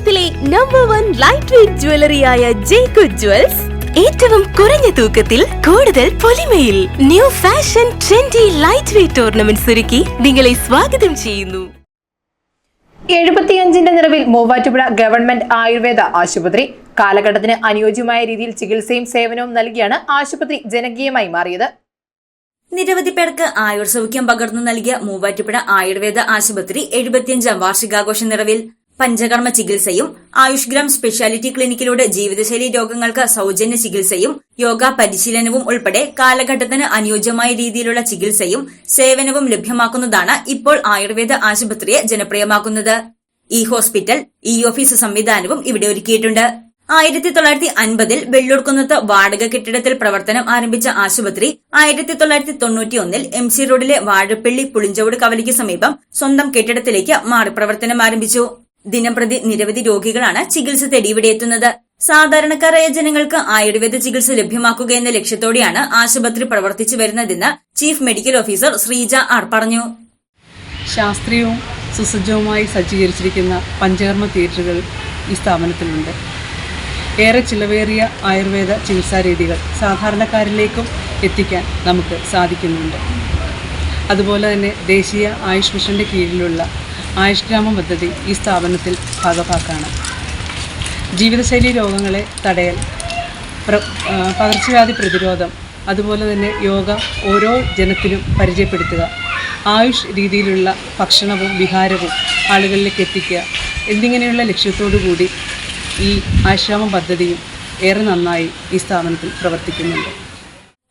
കേരളത്തിലെ number one light weight ജ്വല്ലറിയായ ജേക്കു ജ്വൽസ് ഏറ്റവും കുറഞ്ഞ തൂക്കത്തിൽ കൂടുതൽ പൊലിമയിൽ new fashion trendy light weight ornaments ഒരുക്കി നിങ്ങളെ സ്വാഗതം ചെയ്യുന്നു. എഴുപത്തിയഞ്ചിന്റെ നിറവിൽ മൂവാറ്റുപുഴ ഗവൺമെന്റ് ആയുർവേദ ആശുപത്രി കാലഘട്ടത്തിന് അനുയോജ്യമായ രീതിയിൽ ചികിത്സയും സേവനവും നൽകിയാണ് ആശുപത്രി ജനകീയമായി മാറിയത്. നിരവധി പേർക്ക് ആയുർ സൗഖ്യം പകർന്നു നൽകിയ മൂവാറ്റുപുഴ ആയുർവേദ ആശുപത്രി എഴുപത്തിയഞ്ചാം വാർഷികാഘോഷ നിറവിൽ. പഞ്ചകർമ്മ ചികിത്സയും ആയുഷ്ഗ്രാം സ്പെഷ്യാലിറ്റി ക്ലിനിക്കിലൂടെ ജീവിതശൈലി രോഗങ്ങൾക്ക് സൗജന്യ ചികിത്സയും യോഗ പരിശീലനവും ഉൾപ്പെടെ കാലഘട്ടത്തിന് അനുയോജ്യമായ രീതിയിലുള്ള ചികിത്സയും സേവനവും ലഭ്യമാക്കുന്നതാണ് ഇപ്പോൾ ആയുർവേദ ആശുപത്രിയെ ജനപ്രിയമാക്കുന്നത്. ഈ ഹോസ്പിറ്റൽ ഇ ഓഫീസ് സംവിധാനവും ഇവിടെ ഒരുക്കിയിട്ടുണ്ട്. ആയിരത്തി തൊള്ളായിരത്തി അൻപതിൽ വെള്ളൂർക്കുന്നത്ത് വാടക കെട്ടിടത്തിൽ പ്രവർത്തനം ആരംഭിച്ച ആശുപത്രി ആയിരത്തി തൊള്ളായിരത്തി തൊണ്ണൂറ്റിയൊന്നിൽ എം സി റോഡിലെ വാഴപ്പള്ളി പുളിഞ്ചോട് കവലയ്ക്ക് സമീപം സ്വന്തം കെട്ടിടത്തിലേക്ക് മാറി പ്രവർത്തനം ആരംഭിച്ചു. ദിനംപ്രതി നിരവധി രോഗികളാണ് ചികിത്സ തേടി ഇവിടെ എത്തുന്നത്. സാധാരണക്കാരായ ജനങ്ങൾക്ക് ആയുർവേദ ചികിത്സ ലഭ്യമാക്കുക എന്ന ലക്ഷ്യത്തോടെയാണ് ആശുപത്രി പ്രവർത്തിച്ചു വരുന്നതെന്ന് chief medical officer Sreeja R പറഞ്ഞു. ശാസ്ത്രീയവും സുസജ്ജവുമായി സജ്ജീകരിച്ചിരിക്കുന്ന പഞ്ചകർമ്മ തിയേറ്ററുകൾ ഈ സ്ഥാപനത്തിലുണ്ട്. ഏറെ ചിലവേറിയ ആയുർവേദ ചികിത്സാ രീതികൾ സാധാരണക്കാരിലേക്കും എത്തിക്കാൻ നമുക്ക് സാധിക്കുന്നുണ്ട്. അതുപോലെ തന്നെ ദേശീയ ആയുഷ് മിഷന്റെ കീഴിലുള്ള ആയുഷ് ഗ്രാമം പദ്ധതി ഈ സ്ഥാപനത്തിൽ ഭാഗഭാക്കാണ് ജീവിതശൈലി രോഗങ്ങളെ തടയൽ പകർച്ചവ്യാധി പ്രതിരോധം അതുപോലെ തന്നെ യോഗ ഓരോ ജനത്തിനും പരിചയപ്പെടുത്തുക. ആയുഷ് രീതിയിലുള്ള ഭക്ഷണവും വിഹാരവും ആളുകളിലേക്ക് എത്തിക്കുക എന്നിങ്ങനെയുള്ള ലക്ഷ്യത്തോടു കൂടി ഈ ആശ്രാമം പദ്ധതിയും ഏറെ നന്നായി ഈ സ്ഥാപനത്തിൽ പ്രവർത്തിക്കുന്നുണ്ട്.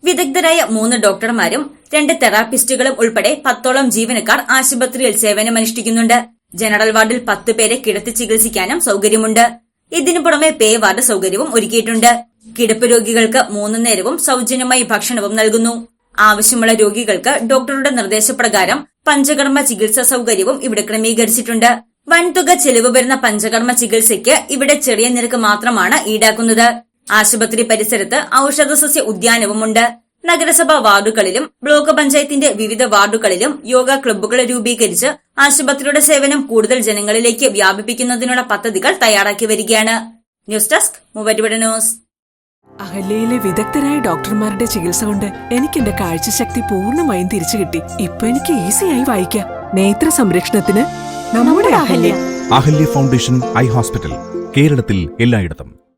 വിദഗ്ധരായ മൂന്ന് ഡോക്ടർമാരും രണ്ട് തെറാപ്പിസ്റ്റുകളും ഉൾപ്പെടെ പത്തോളം ജീവനക്കാർ ആശുപത്രിയിൽ സേവനമനുഷ്ഠിക്കുന്നുണ്ട്. ജനറൽ വാർഡിൽ പത്ത് പേരെ കിടത്തി ചികിത്സിക്കാനും സൗകര്യമുണ്ട്. ഇതിനു പുറമെ പേ വാർഡ് സൗകര്യവും ഒരുക്കിയിട്ടുണ്ട്. കിടപ്പ് രോഗികൾക്ക് മൂന്നു നേരവും സൗജന്യമായി ഭക്ഷണവും നൽകുന്നു. ആവശ്യമുള്ള രോഗികൾക്ക് ഡോക്ടറുടെ നിർദ്ദേശപ്രകാരം പഞ്ചകർമ്മ ചികിത്സാ സൗകര്യവും ഇവിടെ ക്രമീകരിച്ചിട്ടുണ്ട്. വൻതുക ചെലവ് വരുന്ന പഞ്ചകർമ്മ ചികിത്സയ്ക്ക് ഇവിടെ ചെറിയ നിരക്ക് മാത്രമാണ് ഈടാക്കുന്നത്. ആശുപത്രി പരിസരത്ത് ഔഷധസസ്യ ഉദ്യാനവുമുണ്ട്. നഗരസഭാ വാർഡുകളിലും ബ്ലോക്ക് പഞ്ചായത്തിന്റെ വിവിധ വാർഡുകളിലും യോഗ ക്ലബ്ബുകൾ രൂപീകരിച്ച് ആശുപത്രിയുടെ സേവനം കൂടുതൽ ജനങ്ങളിലേക്ക് വ്യാപിപ്പിക്കുന്നതിനുള്ള പദ്ധതികൾ തയ്യാറാക്കി വരികയാണ്. News desk Muvattupuzha news. അഹല്യയിലെ വിദഗ്ധരായ ഡോക്ടർമാരുടെ ചികിത്സ കൊണ്ട് എനിക്ക് എന്റെ കാഴ്ചശക്തി പൂർണമായും തിരിച്ചു കിട്ടി. ഇപ്പൊ എനിക്ക് ഈസിയായി വായിക്കാം. നേത്ര സംരക്ഷണത്തിന് നമ്മുടെ Ahalya. Ahalya foundation eye hospital കേരളത്തിൽ എല്ലായിടത്തും.